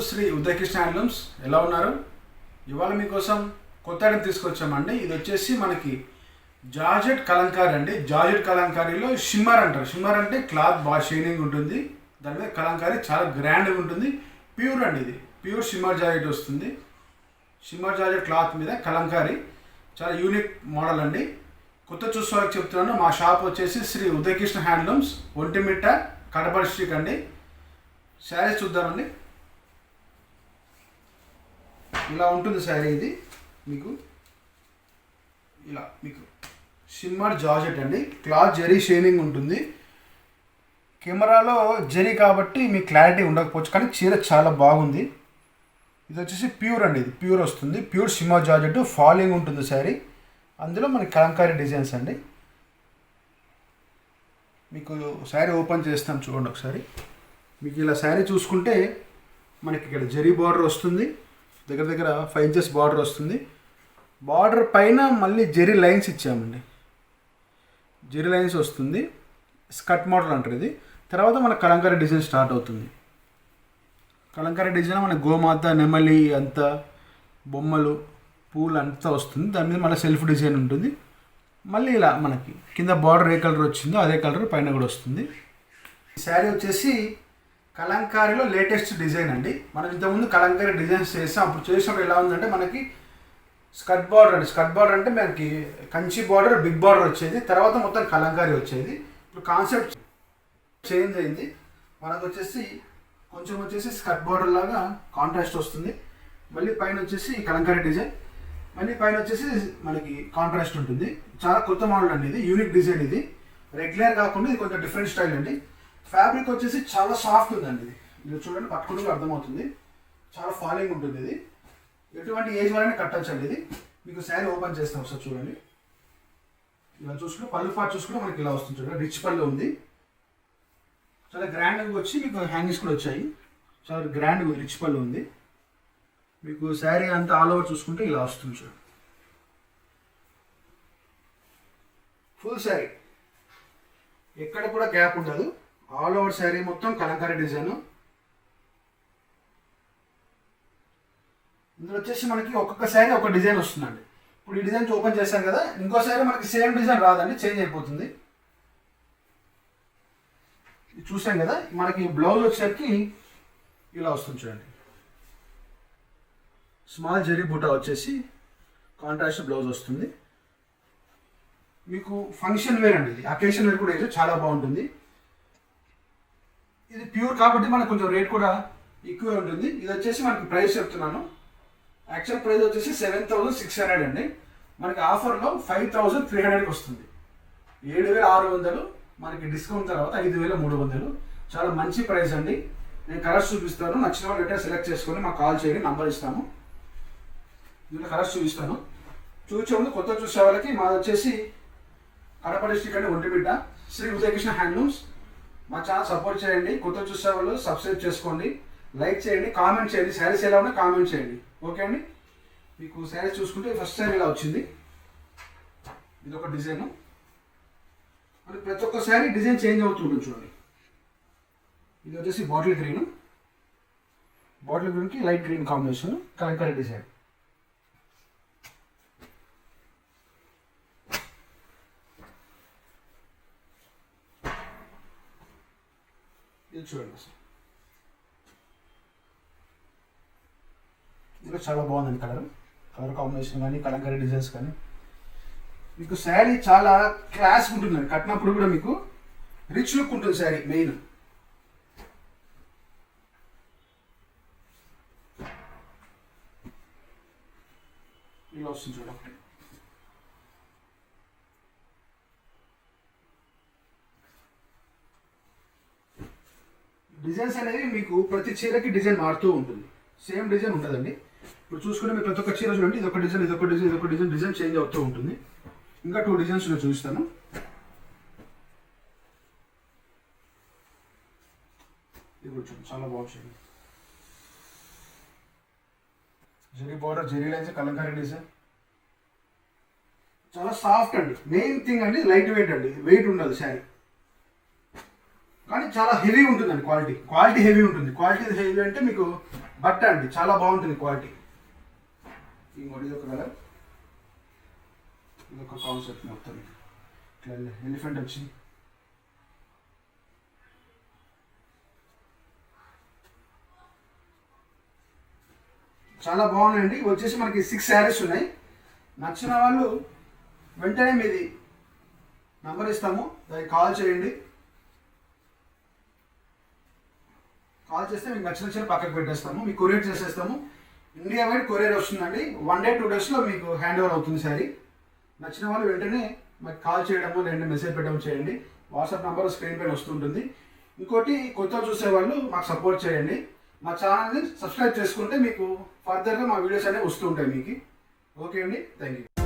Shri Udayakrishna handlooms ఎలా ఉన్నారు? ఇవాళ మీకోసం కొత్త ఐటమ్ తీసుకొచ్చామండి. ఇది వచ్చేసి మనకి జార్జెట్ కలంకారీ అండి. జార్జెట్ కలంకారీలో షిమ్మర్ అంటారు. షిమ్మర్ అంటే క్లాత్ బాగా షైనింగ్ ఉంటుంది. దాని మీద కలంకారీ చాలా గ్రాండ్గా ఉంటుంది. ప్యూర్ అండి ఇది. ప్యూర్ షిమ్మర్ జార్జెట్ వస్తుంది. షిమ్మర్ జార్జెట్ క్లాత్ మీద కలంకారీ. చాలా యూనిక్ మోడల్ అండి. కొత్త చూసే వాళ్ళకి చెప్తున్నాను. మా షాప్ వచ్చేసి శ్రీ ఉదయకృష్ణ హ్యాండ్లూమ్స్ ఒంటిమిట్ట కడప స్ట్రీట్ అండి. శారీస్ చూద్దామండి. ఇలా ఉంటుంది శారీ ఇది. మీకు ఇలా మీకు సినిమా జార్జెట్ అండి. క్లాత్ జెరీ షేనింగ్ ఉంటుంది. కెమెరాలో జెరీ కాబట్టి మీకు క్లారిటీ ఉండకపోవచ్చు కానీ చీర చాలా బాగుంది. ఇది వచ్చేసి ప్యూర్ అండి ఇది ప్యూర్ వస్తుంది. ప్యూర్ సినిమా జార్జెట్ ఫాలింగ్ ఉంటుంది శారీ. అందులో మనకి కలంకారీ డిజైన్స్ అండి. మీకు శారీ ఓపెన్ చేస్తాం చూడండి ఒకసారి. మీకు ఇలా శారీ చూసుకుంటే మనకి ఇక్కడ జరీ బార్డర్ వస్తుంది. దగ్గర దగ్గర ఫైవ్ ఇంచెస్ బార్డర్ వస్తుంది. బార్డర్ పైన మళ్ళీ జెరీ లైన్స్ ఇచ్చామండి. జెరీ లైన్స్ వస్తుంది. స్కట్ మోడల్ అంటారు ఇది. తర్వాత మన కలంకారీ డిజైన్ స్టార్ట్ అవుతుంది. కలంకారీ డిజైన్ మన గోమాత నెమలి అంతా బొమ్మలు పూలు అంతా వస్తుంది. దాని మీద మళ్ళీ సెల్ఫ్ డిజైన్ ఉంటుంది. మళ్ళీ ఇలా మనకి కింద బార్డర్ ఏ కలర్ వచ్చిందో అదే కలర్ పైన కూడా వస్తుంది. శారీ వచ్చేసి కలంకారీలో లేటెస్ట్ డిజైన్ అండి. మనం ఇంతకుముందు కలంకారీ డిజైన్స్ చేసాం. అప్పుడు చేసినప్పుడు ఎలా ఉందంటే మనకి స్కర్ట్ బార్డర్ అండి. స్కర్ట్ బార్డర్ అంటే మనకి కంచి బార్డర్ బిగ్ బార్డర్ వచ్చేది. తర్వాత మొత్తం కలంకారీ వచ్చేది. ఇప్పుడు కాన్సెప్ట్ చేంజ్ అయింది. మనకు వచ్చేసి కొంచెం వచ్చేసి స్కర్ట్ బార్డర్ లాగా కాంట్రాస్ట్ వస్తుంది. మళ్ళీ పైన వచ్చేసి కలంకారీ డిజైన్. మళ్ళీ పైన వచ్చేసి మనకి కాంట్రాస్ట్ ఉంటుంది. చాలా కొత్త మోడల్ అండి ఇది. యూనిక్ డిజైన్ ఇది. రెగ్యులర్ కాకుండా ఇది కొంచెం డిఫరెంట్ స్టైల్ అండి. ఫ్యాబ్రిక్ వచ్చేసి చాలా సాఫ్ట్ ఉందండి. ఇది మీరు చూడండి పట్టుకుంటే అర్థమవుతుంది. చాలా ఫాలింగ్ ఉంటుంది ఇది. ఎటువంటి ఏజ్ వాళ్ళని కట్టచ్చండి ఇది. మీకు శారీ ఓపెన్ చేస్తాం ఒకసారి చూడండి. ఇలా చూసుకుంటే పళ్ళు పాటు చూసుకుంటే మనకి ఇలా వస్తుంది చూడండి. రిచ్ పళ్ళు ఉంది. చాలా గ్రాండ్గా వచ్చి మీకు హ్యాంగింగ్స్ కూడా వచ్చాయి. చాలా గ్రాండ్గా రిచ్ పళ్ళు ఉంది. మీకు శారీ అంతా ఆల్ ఓవర్ చూసుకుంటే ఇలా వస్తుంది చూడండి. ఫుల్ శారీ. ఎక్కడ కూడా గ్యాప్ ఉండదు. ఆల్ ఓవర్ శారీ మొత్తం కలంకారీ డిజైన్ ఇందులో వచ్చేసి మనకి ఒక్కొక్క శారీ ఒక డిజైన్ వస్తుందండి. ఇప్పుడు ఈ డిజైన్ ఓపెన్ చేశాం కదా ఇంకో శారీ మనకి సేమ్ డిజైన్ రాదండి చేంజ్ అయిపోతుంది. చూసాం కదా మనకి బ్లౌజ్ వచ్చేసరికి ఇలా వస్తుంది చూడండి. స్మాల్ జెరీ బూటా వచ్చేసి కాంట్రాస్ట్ బ్లౌజ్ వస్తుంది. మీకు ఫంక్షన్ వేర్ అండి ఇది. అకేషన్ వేర్ కూడా వేయచ్చు చాలా బాగుంటుంది. ఇది ప్యూర్ కాబట్టి మనకు కొంచెం రేట్ కూడా ఎక్కువే ఉంటుంది. ఇది వచ్చేసి మనకి ప్రైస్ చెప్తున్నాను. యాక్చువల్ ప్రైస్ వచ్చేసి సెవెన్ థౌసండ్ సిక్స్ హండ్రెడ్ అండి. మనకి ఆఫర్లో ఫైవ్ థౌసండ్ త్రీ హండ్రెడ్కి వస్తుంది. ఏడు వేల ఆరు వందలు మనకి డిస్కౌంట్ తర్వాత ఐదు వేల మూడు వందలు. చాలా మంచి ప్రైస్ అండి. నేను కలర్స్ చూపిస్తాను. నచ్చిన వాళ్ళు సెలెక్ట్ చేసుకొని మాకు కాల్ చేయండి. నంబర్ ఇస్తాము. దీంట్లో కలర్స్ చూపిస్తాను. చూసే ముందు కొత్త చూసే వాళ్ళకి మాది వచ్చేసి కడప డిస్ట్రిక్ట్ అండి ఒంటిబిడ్డ శ్రీ ఉదయకృష్ణ హ్యాండ్లూమ్స్. మా ఛానల్ సపోర్ట్ చేయండి. కొత్త చూసే వాళ్ళు సబ్స్క్రైబ్ చేసుకోండి. లైక్ చేయండి. కామెంట్ చేయండి. శారీస్ ఎలా ఉన్నా కామెంట్ చేయండి. ఓకే అండి? మీకు శారీస్ చూసుకుంటే ఫస్ట్ శారీ ఇలా వచ్చింది. ఇది ఒక డిజైన్ అంటే ప్రతి ఒక్క శారీ డిజైన్ చేంజ్ అవుతుంటుంది చూడండి. ఇది వచ్చేసి బాటిల్ గ్రీన్ బాటిల్ గ్రీన్కి light green combination kalamkari design ఇది చూడండి అసలు చాలా బాగుందండి కలర్. కలర్ కాంబినేషన్ కానీ కలంకరీ డిజైన్స్ కానీ. మీకు శారీ చాలా క్లాస్ ఉంటుందండి. కట్టినప్పుడు కూడా మీకు రిచ్ లుక్ ఉంటుంది శారీ మెయిన్. ఇలా వస్తుంది చూడండి. డిజైన్స్ అనేవి మీకు ప్రతి చీరకి డిజైన్ మారుతూ ఉంటుంది. సేమ్ డిజైన్ ఉండదండి. ఇప్పుడు చూసుకుంటే మీకు ప్రతి ఒక్క చీర చూడండి ఇదొక డిజైన్ ఇదొక డిజైన్ ఇది ఒక డిజైన్ డిజైన్ చేంజ్ అవుతూ ఉంటుంది. ఇంకా టూ డిజైన్స్ నేను చూపిస్తాను. ఇది కూడా చూడండి చాలా బాగుంది zari border zari lines kalamkari design. చాలా సాఫ్ట్ అండి. మెయిన్ థింగ్ అండి లైట్ వెయిట్ అండి. వెయిట్ ఉండదు శారీ. కానీ చాలా హెవీ ఉంటుందండి క్వాలిటీ. క్వాలిటీ హెవీ ఉంటుంది. క్వాలిటీ హెవీ అంటే మీకు బట్ట అండి చాలా బాగుంటుంది క్వాలిటీ. ఇంకోటి ఇది ఒక కలర్. ఇది ఒక కాన్సెప్ట్ మొత్తం. ఇట్లా ఎలిఫెంట్ వచ్చింది చాలా బాగున్నాయండి. ఇవి వచ్చేసి మనకి సిక్స్ శారీస్ ఉన్నాయి. నచ్చిన వాళ్ళు వెంటనే మీది నంబర్ ఇస్తాము. దానికి కాల్ చేయండి. కాల్ చేస్తే మీకు నచ్చిన నచ్చిన పక్కకు పెట్టేస్తాము మీకు కొరియర్ చేసేస్తాము. ఇండియా వైడ్ కొరియర్ వస్తుందండి. వన్ డే టూ డేస్లో మీకు హ్యాండ్ ఓవర్ అవుతుంది సారీ నచ్చిన వాళ్ళు వెంటనే మాకు కాల్ చేయడము లేదంటే మెసేజ్ పెట్టడం చేయండి. వాట్సాప్ నెంబర్ స్క్రీన్ పైన వస్తుంటుంది ఇంకోటి కొత్త చూసే వాళ్ళు మాకు సపోర్ట్ చేయండి. మా ఛానల్ని సబ్స్క్రైబ్ చేసుకుంటే మీకు ఫర్దర్గా మా వీడియోస్ అనేవి వస్తుంటాయి మీకు. ఓకే అండి? Thank you